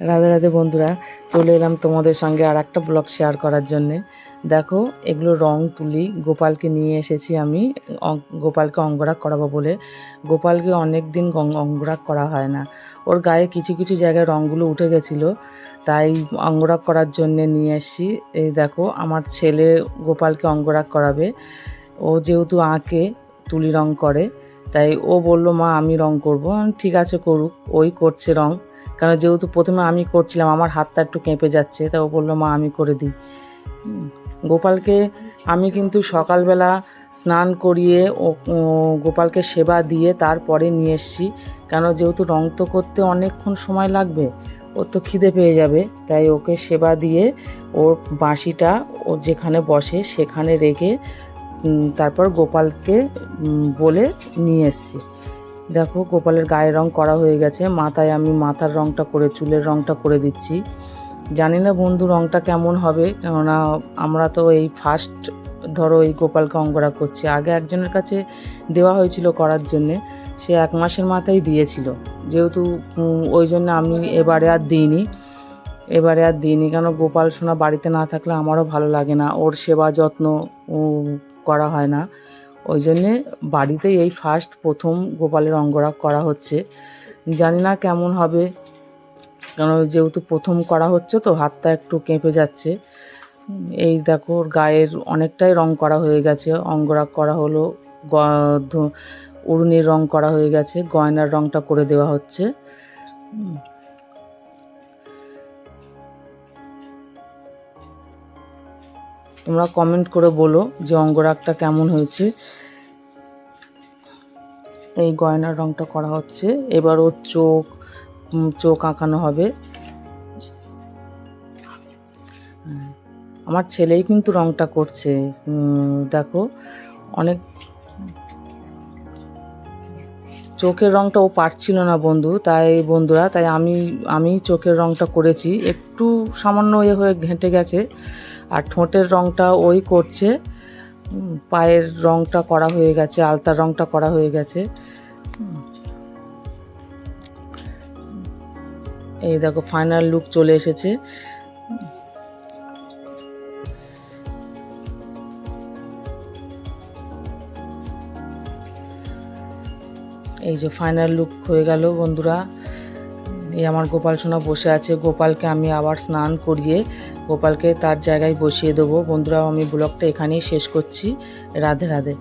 রাধে রাধে বন্ধুরা, চলে এলাম তোমাদের সঙ্গে আর একটা ব্লগ শেয়ার করার জন্যে। দেখো, এগুলো রং তুলি, গোপালকে নিয়ে এসেছি আমি গোপালকে অঙ্গরাগ করাবো বলে। গোপালকে অনেক দিন অঙ্গরাগ করা হয় না। ওর গায়ে কিছু কিছু জায়গায় রঙগুলো উঠে গেছিল, তাই অঙ্গরাগ করার জন্য নিয়ে এসেছি। এই দেখো, আমার ছেলে গোপালকে অঙ্গরাগ করাবে। ও যেহেতু আঁকে, তুলি রং করে, তাই ও বলল, মা, আমি রং করব। ঠিক আছে, করুক। ওই করছে রং। কারণ যেহেতু প্রথমে আমি করছিলাম, আমার হাতটা একটু কেঁপে যাচ্ছে, তা ও বলল, মা, আমি করে দিই। গোপালকে আমি কিন্তু সকালবেলা স্নান করিয়ে ও ও, গোপালকে সেবা দিয়ে তারপরে নিয়ে এসছি। কেন যেহেতু রং তো করতে অনেকক্ষণ সময় লাগবে ওর তো খিদে পেয়ে যাবে, তাই ওকে সেবা দিয়ে ওর বাঁশিটা ও যেখানে বসে সেখানে রেখে তারপর গোপালকে বলে নিয়ে এসছি। দেখো, গোপালের গায়ের রং করা হয়ে গেছে। মাথায় আমি মাথার রংটা করে, চুলের রংটা করে দিচ্ছি। জানি না বন্ধু রংটা কেমন হবে, কেননা আমরা তো এই ফার্স্ট ধরো এই গোপালকে অঙ্গরা করছি। আগে একজনের কাছে দেওয়া হয়েছিল করার জন্যে, সে এক মাসের মাথায় দিয়েছিল। যেহেতু ওই জন্য আমি এবারে আর দিইনি। এবারে আর দিইনি, কেন গোপাল সোনা বাড়িতে না থাকলে আমারও ভালো লাগে না। ওর সেবা যত্ন করা হয় না। ওই জন্যে বাড়িতেই এই ফার্স্ট প্রথম গোপালের অঙ্গরাগ করা হচ্ছে। জানি না কেমন হবে কেন যেহেতু প্রথম করা হচ্ছে তো হাতটা একটু কেঁপে যাচ্ছে। এই দেখো গায়ের অনেকটাই রং করা হয়ে গেছে। অঙ্গরাগ করা হলো উড়নির রং করা হয়ে গেছে। গয়নার রংটা করে দেওয়া হচ্ছে। তোমরা কমেন্ট করে বলো যে অঙ্গরাগটা কেমন হয়েছে। এই গয়নার রংটা করা হচ্ছে। এবার ওর চোখ চোখ আঁকানো হবে। আমার ছেলেই কিন্তু রংটা করছে। দেখো, অনেক চোখের রংটা ও পারছিল না বন্ধু, তাই বন্ধুরা, তাই আমি আমি চোখের রংটা করেছি। একটু সামান্য এ হয়ে ঘেঁটে গেছে, আর ঠোঁটের রংটা ওই করছে। পায়ের রংটা করা হয়ে গেছে, আলতার রংটা করা হয়ে গেছে। এই দেখো ফাইনাল লুক চলে এসেছে। এই যে ফাইনাল লুক হয়ে গেল, বন্ধুরা। এই আমার গোপাল সোনা বসে আছে। গোপালকে আমি আবার স্নান করিয়ে গোপালকে তার জায়গায় বসিয়ে দেবো। বন্ধুরা আমি ব্লগটা এখানেই শেষ করছি। রাধে রাধে।